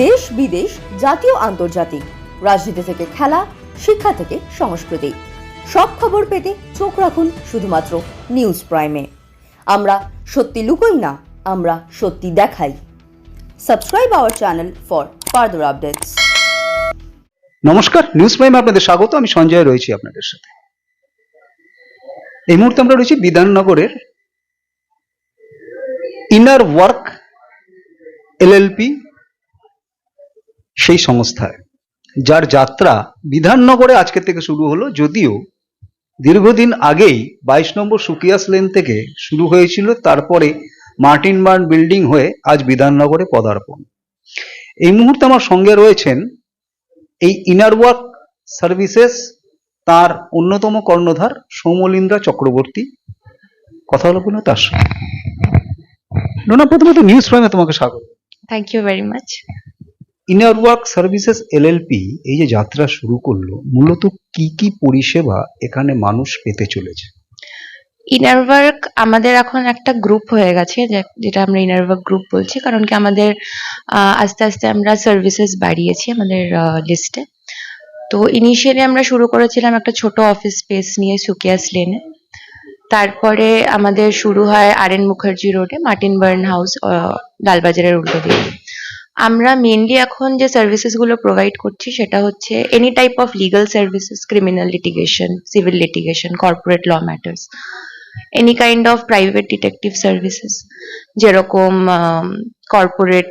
দেশ বিদেশ, জাতীয়, আন্তর্জাতিক, রাজনীতি থেকে খেলা, শিক্ষা থেকে সংস্কৃতি। সব খবর পেতে চোখ রাখুন শুধুমাত্র নিউজ প্রাইমে। আমরা সত্যি লুকোই না, আমরা সত্যি দেখাই। Subscribe our channel for further updates. নমস্কার, নিউজ প্রাইমে আপনাদের স্বাগত, আমি সঞ্জয় রয়েছি আপনাদের সাথে। এই মুহূর্তে আমরা রয়েছি বিধাননগরের ইনার ওয়ার্ক এলএলপি সেই সংস্থায়, যার যাত্রা বিধাননগরে আজকে থেকে শুরু হলো যদিও দীর্ঘদিন আগেই বাইশ নম্বর সুকিয়াস লেন থেকে শুরু হয়েছিল, তারপরে মার্টিন বার্ন বিল্ডিং হয়ে আজ বিধাননগরে পদার্পণ। এই মুহূর্তে আমার সঙ্গে রয়েছেন এই ইনার ওয়ার্ক সার্ভিসেস তার অন্যতম কর্ণধার সৌমলিন্দ্রা চক্রবর্তী। কথা হলো কোনো তার সঙ্গে। নোনা, প্রথমত নিউজ প্রাইমে তোমাকে স্বাগত। Thank you very much. Inner work services LLP এই যে যাত্রা শুরু করল, মূলত কি কি পরিষেবা এখানে মানুষ পেতে চলেছে? ইনার ওয়ার্ক আমাদের এখন একটা গ্রুপ হয়ে গেছে যেটা আমরা ইনার ওয়ার্ক গ্রুপ বলছি, কারণ কি আমাদের আস্তে আস্তে আমরা সার্ভিসেস বাড়িয়েছি আমাদের লিস্টে তো ইনিশিয়ালি আমরা শুরু করেছিলাম একটা ছোট অফিস স্পেস নিয়ে সুকিয়াস লেনে তারপরে আমাদের শুরু হয় আর এন মুখার্জি রোডে মার্টিন বার্ন হাউস লালবাজারের উল্টো দিকে। আমরা মেনলি এখন যে সার্ভিসেসগুলো প্রোভাইড করছি সেটা হচ্ছে any type of legal services criminal litigation civil litigation corporate law matters any kind of private detective services যেরকম corporate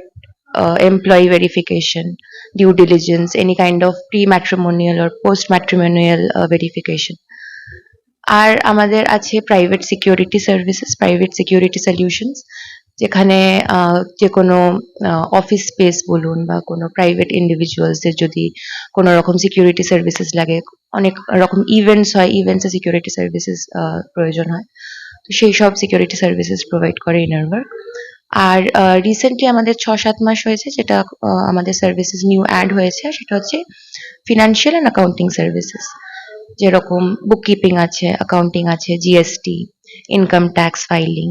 employee verification due diligence any kind of pre matrimonial or post matrimonial verification আর আমাদের আছে private security services private security solutions যেখানে যে কোনো office space বলুন বা কোনো private ইন্ডিভিজুয়ালসদের যদি কোনো রকম সিকিউরিটি সার্ভিসেস লাগে, অনেক রকম ইভেন্টস হয় ইভেন্টসে সিকিউরিটি সার্ভিসেস প্রয়োজন হয়। তো সেই সব সিকিউরিটি সার্ভিসেস প্রোভাইড করে ইনারওয়ার্ক আর রিসেন্টলি আমাদের ছ সাত মাস হয়েছে, যেটা আমাদের সার্ভিসেস নিউ অ্যাড হয়েছে সেটা হচ্ছে ফিনান্সিয়াল অ্যান্ড অ্যাকাউন্টিং সার্ভিসেস যেরকম বুককিপিং আছে অ্যাকাউন্টিং আছে জিএসটি ইনকাম ট্যাক্স ফাইলিং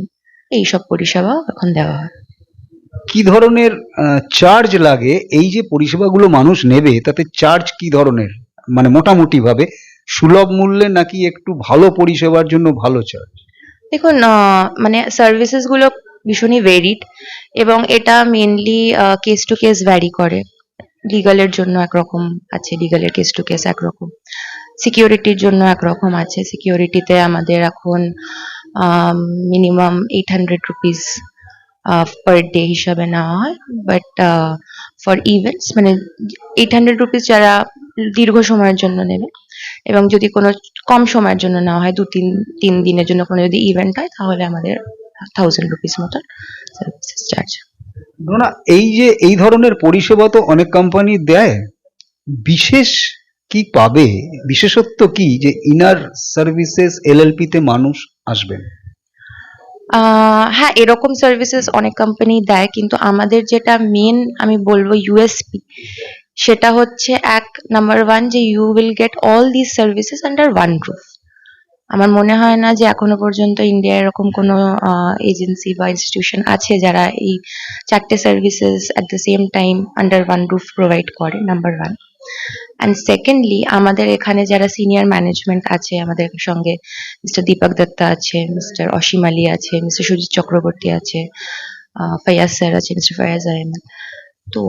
এইসব পরিষেবা এখন দেওয়া হয়। কি ধরনের চার্জ লাগে? এই যে পরিষেবাগুলো মানুষ নেবে তাতে চার্জ কি ধরনের? মানে মোটামুটি ভাবে সুলভ মূল্যে নাকি একটু ভালো পরিষেবার জন্য ভালো চার্জ দেখুন মানে সার্ভিসেসগুলো ভীষণই ভেরিড এবং এটা mainly case to case vary করে। লিগালের জন্য একরকম আছে লিগালের কেস টু কেস একরকম। সিকিউরিটির জন্য একরকম আছে। সিকিউরিটিতে আমাদের এখন minimum eight hundred rupees per day হিসাবে নেওয়া হয় বাট ফর ইভেন্টস মানে এইট হান্ড্রেড রুপিস যারা দীর্ঘ সময়ের জন্য নেবে, এবং যদি কোনো কম সময়ের জন্য নেওয়া হয় দু তিন তিন দিনের জন্য কোনো যদি ইভেন্ট হয়, তাহলে আমাদের থাউজেন্ড রুপিস মতন সার্ভিসেস চার্জ না এই যে, এই ধরনের পরিষেবা তো অনেক কোম্পানি দেয়, বিশেষ কি পাবে? বিশেষত্ব কি? যে ইনার সার্ভিসেস এলএলপি তে মানুষ আসবেন হ্যাঁ এরকম সার্ভিসেস অনেক কোম্পানি দেয়, কিন্তু আমাদের যেটা মেন আমি বলব ইউএসপি সেটা হচ্ছে এক নাম্বার ওয়ান যে you will get all this services under one roof আমার মনে হয় না যে এখনও পর্যন্ত ইন্ডিয়ায় এরকম কোনো এজেন্সি বা ইনস্টিটিউশন আছে যারা এই চারটে services at the same time under one roof provide করে নাম্বার ওয়ান অ্যান্ড সেকেন্ডলি আমাদের এখানে যারা সিনিয়র ম্যানেজমেন্ট আছে, আমাদের সঙ্গে মিস্টার দীপক দত্তা আছে মিস্টার অসীম আলী আছে মিস্টার সুজিত চক্রবর্তী আছে ফয়াজ স্যার আছে মিস্টার ফয়াজ আহমেদ। তো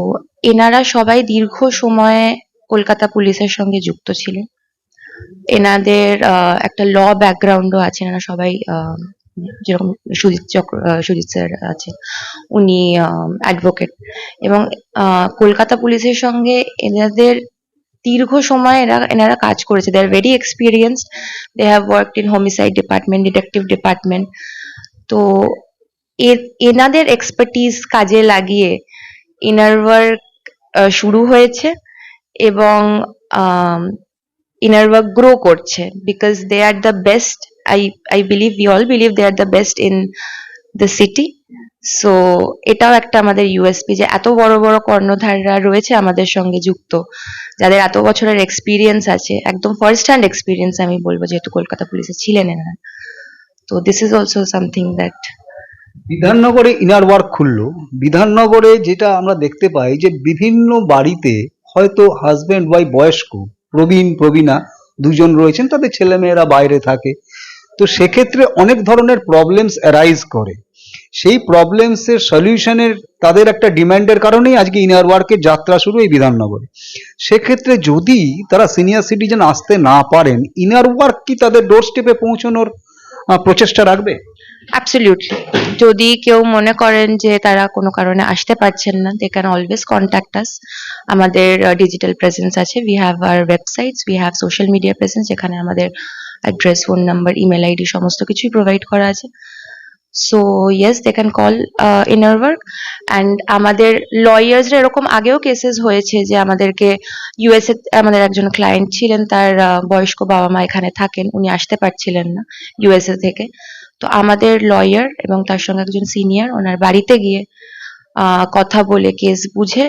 এনারা সবাই দীর্ঘ সময়ে কলকাতা পুলিশের সঙ্গে যুক্ত ছিলেন। এনাদের একটা ল ব্যাকগ্রাউন্ডও আছে, এনারা সবাই যেরকম সুজিত চক্র সুজিত স্যার আছেন উনি অ্যাডভোকেট এবং কলকাতা পুলিশের সঙ্গে এনাদের দীর্ঘ সময় এরা, এনারা কাজ করেছে। They are very experience they have worked in homicide department detective department তো এনাদের এক্সপার্টিস কাজে লাগিয়ে ইনার ওয়ার্ক শুরু হয়েছে এবং ইনার ওয়ার্ক গ্রো করছে। Because they are the best I I believe you all believe they are the best in the city so এটাও একটা আমাদের ইউএসপি যে এত বড় বড় কর্ণধাররা রয়েছে আমাদের সঙ্গে যুক্ত। যাদের এত বছরের এক্সপিরিয়েন্স আছে, একদম ফার্স্ট হ্যান্ড এক্সপিরিয়েন্স আমি বলব যেহেতু কলকাতা পুলিশে ছিলেন এনারা। তো this is also something that বিধাননগরে Inner Work খুললো। বিধাননগরে যেটা আমরা দেখতে পাই যে বিভিন্ন বাড়িতে হয়তো হাজবেন্ড ওয়াইফ বয়স্ক, প্রবীণ, প্রবীণা দুজন রয়েছেন, তাদের ছেলেমেয়েরা বাইরে থাকে। তো সেক্ষেত্রে অনেক ধরনের প্রবলেমস অ্যারাইজ করে। সেই প্রবলেমসের সলিউশনের তাদের একটা ডিমান্ডের কারণেই আজকে ইনার ওয়ার্কের যাত্রা শুরু এই বিধাননগরে। সেক্ষেত্রে যদি তারা সিনিয়র সিটিজেন আসতে না পারেন ইনার ওয়ার্ক কি তাদের ডোর স্টেপে পৌঁছানোর প্রচেষ্টা রাখবে? অ্যাবসলিউটলি যদি কেউ মনে করেন যে তারা কোনো কারণে আসতে পারছেন না they can always contact us আমাদের ডিজিটাল প্রেজেন্স আছে we have our websites we have social media presence যেখানে আমাদের address phone number email ID সমস্ত কিছুই প্রোভাইড করা আছে। So yes they can call Inner Work and আমাদের লয়ার্সরা এরকম আগেও কেসেস হয়েছে যে আমাদেরকে ইউএসএ আমাদের একজন ক্লায়েন্ট ছিলেন, তার বয়স্ক বাবা মা এখানে থাকেন, উনি আসতে পারছিলেন না ইউএসএ থেকে। তো আমাদের লয়ার এবং তার সঙ্গে একজন সিনিয়র ওনার বাড়িতে গিয়ে কথা বলে কেস বুঝে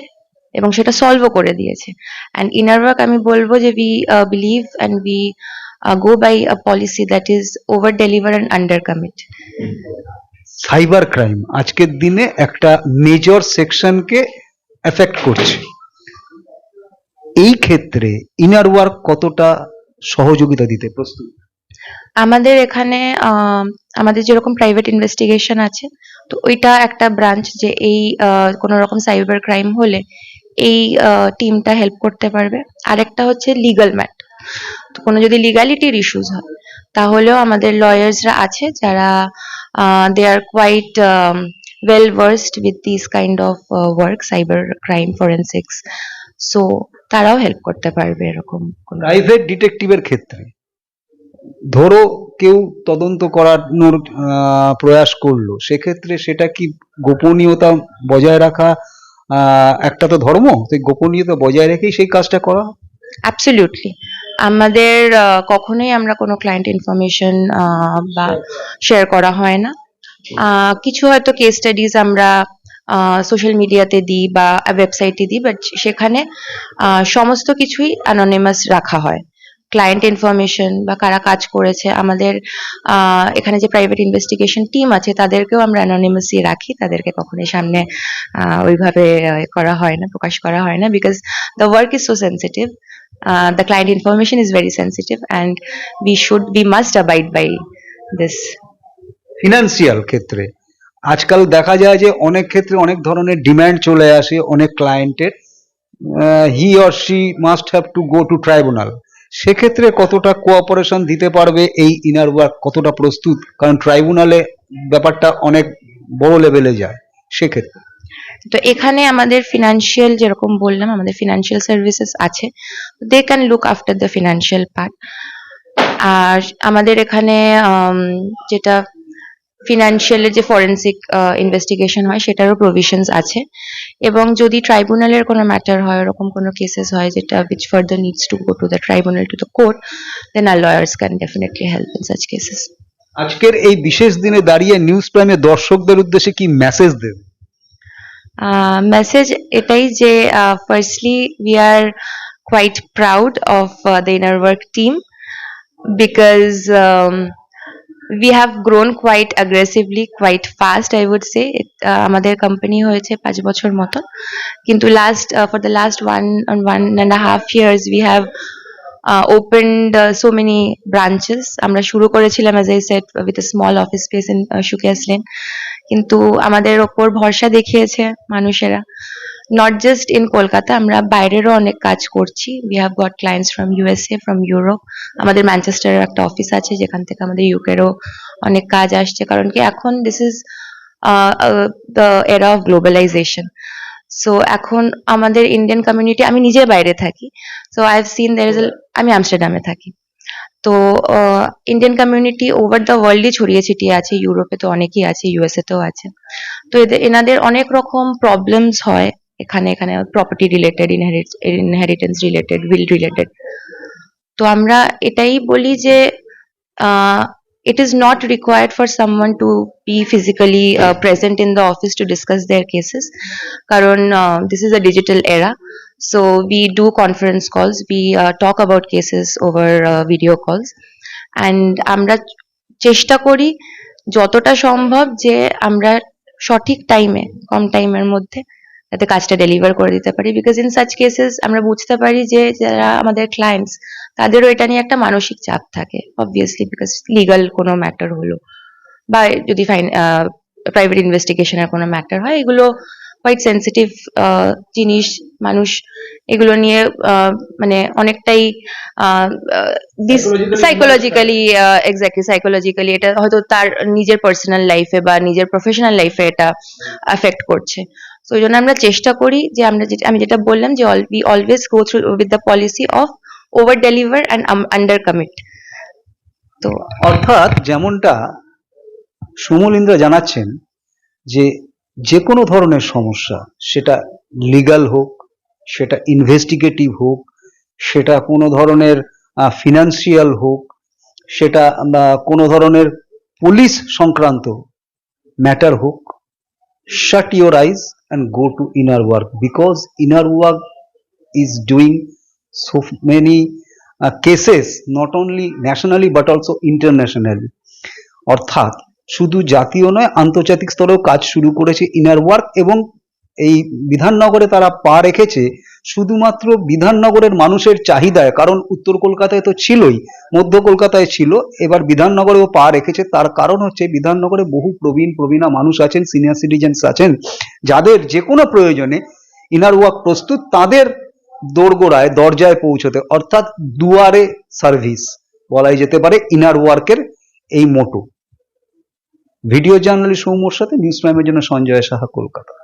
এবং সেটা সলভও করে দিয়েছে। অ্যান্ড ইনার ওয়ার্ক আমি বলব যে we believe and we go by a policy that is over deliver and under commit cyber crime আজকের দিনে একটা মেজর সেকশনকে এফেক্ট করছে। এই ক্ষেত্রে ইনার ওয়ার্ক কতটা সহযোগিতা দিতে প্রস্তুত? আমাদের এখানে আম, আমাদের যেরকম প্রাইভেট ইনভেস্টিগেশন আছে তো ওইটা একটা ব্রাঞ্চ যে এই কোনো রকম সাইবার ক্রাইম হলে এই টিমটা হেল্প করতে পারবে। আরেকটা হচ্ছে লিগাল ম্যাট তো কোনো যদি লিগালিটির ইস্যুস হয়, তাহলেও আমাদের লয়ার্সরা আছে যারা they are quite well versed with this kind of work cyber crime forensics so তারাও হেল্প করতে পারবে এরকম প্রাইভেট ডিটেকটিভের ক্ষেত্রে, ধরো কেউ তদন্ত করানোর প্রয়াস করল, সেক্ষেত্রে সেটা কি গোপনীয়তা বজায় রাখা একটা তো ধর্ম সেই গোপনীয়তা বজায় রেখেই সেই কাজটা করা। অ্যাবসলিউটলি আমাদের কখনোই আমরা কোনো ক্লায়েন্ট ইনফরমেশন বা শেয়ার করা। হয় না। কিছু হয়তো কেস স্টাডিজ আমরা সোশ্যাল মিডিয়াতে দিই বা ওয়েবসাইটে দিই বাট সেখানে সমস্ত কিছুই অ্যানোনিমাস রাখা হয়। ক্লায়েন্ট ইনফরমেশন বা কারা কাজ করেছে, আমাদের এখানে যে প্রাইভেট ইনভেস্টিগেশন টিম আছে, তাদেরকেও আমরা অ্যানোনিমাসই রাখি, তাদেরকে কখনোই সামনে ওইভাবে করা হয় না, প্রকাশ করা হয় না because the work is so sensitive the client information information very very and and should be must must by this. Financial ক্ষেত্রে, আজকাল দেখা যায় যে অনেক ক্ষেত্রে অনেক ধরনের ডিমান্ড চলে আসে, অনেক ক্লায়েন্টের he or she must have to go to tribunal সেক্ষেত্রে কতটা কোঅপারেশন দিতে পারবে এই ইনার ওয়ার্ক কতটা প্রস্তুত? কারণ ট্রাইব্যুনালে ব্যাপারটা অনেক বড় লেভেলে যায়, সেক্ষেত্রে। তো এখানে আমাদের ফিনান্সিয়াল যেরকম বললাম, আমাদের ফিনান্সিয়াল সার্ভিসেস আছে। They can look after the financial part আর আমাদের এখানে যেটা ফিনান্সিয়ালের যে ফরেন্সিক ইনভেস্টিগেশন হয়, সেটারও প্রভিশনস আছে। এবং যদি ট্রাইব্যুনালের কোনো ম্যাটার হয় ওরকম কোনো কেসেস হয় যেটা which further needs to go to the tribunal to the court then our lawyers can definitely help in such cases আজকের এই বিশেষ দিনে দাঁড়িয়ে নিউজ প্রাইমে দর্শকদের উদ্দেশ্যে কি মেসেজ দেবে? মেসেজ এটাই যে firstly we are quite proud of the Inner Work team because we have grown quite aggressively quite fast i would say. Uh, আমাদের কোম্পানি হয়েছে পাঁচ বছর মতো। কিন্তু last for the last one one and half years we have opened so many branches আমরা শুরু করেছিলাম as I said with a small office space in Sukeas lane কিন্তু আমাদের ওপর ভরসা দেখিয়েছে মানুষেরা। নট জাস্ট ইন কলকাতা আমরা বাইরেরও অনেক কাজ করছি। We have got clients from USA from Europe আমাদের ম্যানচেস্টারের একটা অফিস আছে, যেখান থেকে আমাদের ইউকেরও অনেক কাজ আসছে। কারণ কি এখন this is the era of globalisation so এখন আমাদের ইন্ডিয়ান কমিউনিটি আমি নিজে বাইরে থাকি। So I have seen there is আমি আমস্টারডামে থাকি। তো ইন্ডিয়ান কমিউনিটি ওভার দ্য ওয়ার্ল্ডই ছড়িয়ে ছিটিয়ে আছে। ইউরোপে তো অনেকেই আছে ইউএসএ তেও আছে। তো এদের, এনাদের অনেক রকম প্রবলেমস হয়। এখানে এখানে property related inheritance related will related তো আমরা এটাই বলি যে it is not required for someone to be physically present in the office to discuss their cases কারণ this is a digital era so we do conference calls we talk about cases over video calls and আমরা চেষ্টা করি যতটা সম্ভব যে আমরা সঠিক টাইমে কম টাইমের মধ্যে যাতে কাজটা ডেলিভার করে দিতে পারি। বিকজ ইন সাচ কেসেস আমরা বুঝতে পারি যে যারা আমাদের ক্লায়েন্টস তাদেরও এটা নিয়ে একটা মানসিক চাপ থাকে অবভিয়াসলি বিকজ লিগাল কোনো ম্যাটার হলো। বা যদি ফাইন প্রাইভেট ইনভেস্টিগেশনের কোনো ম্যাটার হয়, এগুলো কোয়াইট সেন্সিটিভ জিনিস, মানুষ এগুলো নিয়ে আহ, মানে অনেকটাই সাইকোলজিক্যালি এক্স্যাক্টলি সাইকোলজিক্যালি এটা হয়তো তার নিজের পার্সোনাল লাইফে বা নিজের প্রফেশনাল লাইফে এটা অ্যাফেক্ট করছে। তো ওই জন্য আমরা চেষ্টা করি যে আমরা যেটা আমি যেটা বললাম যে we always go through with the policy of over deliver and under commit তো অর্থাৎ যেমনটা সুমল ইন্দ্র জানাচ্ছেন যে যে কোনো ধরনের সমস্যা সেটা লিগ্যাল হোক সেটা ইনভেস্টিগেটিভ হোক, সেটা কোনো ধরনের ফিনান্সিয়াল হোক, সেটা কোনো ধরনের পুলিশ সংক্রান্ত ম্যাটার হোক shut your eyes and go to Inner Work because Inner Work is doing so many cases not only nationally but also internationally অর্থাৎ, শুধু জাতীয় নয়, আন্তর্জাতিক স্তরেও কাজ শুরু করেছে ইনার ওয়ার্ক এবং এই বিধাননগরে তারা পা রেখেছে, শুধুমাত্র বিধাননগরের মানুষের চাহিদায়, কারণ উত্তর কলকাতায় তো ছিলই, মধ্য কলকাতায় ছিল, এবার বিধাননগরেও পা রেখেছে, তার কারণ হচ্ছে বিধাননগরে বহু প্রবীণ, প্রবীণা মানুষ আছেন সিনিয়র সিটিজেন্স আছেন, যাদের যে কোনো প্রয়োজনে ইনার ওয়ার্ক প্রস্তুত, তাদের দোরগোড়ায়, দরজায় পৌঁছতে, অর্থাৎ দুয়ারে সার্ভিস বলাই যেতে পারে ইনার ওয়ার্কের এই মোটো। ভিডিও জার্নালিস্ট সৌম্যর সাথে নিউজ প্রাইমের জন্য সঞ্জয় সাহা, কলকাতা।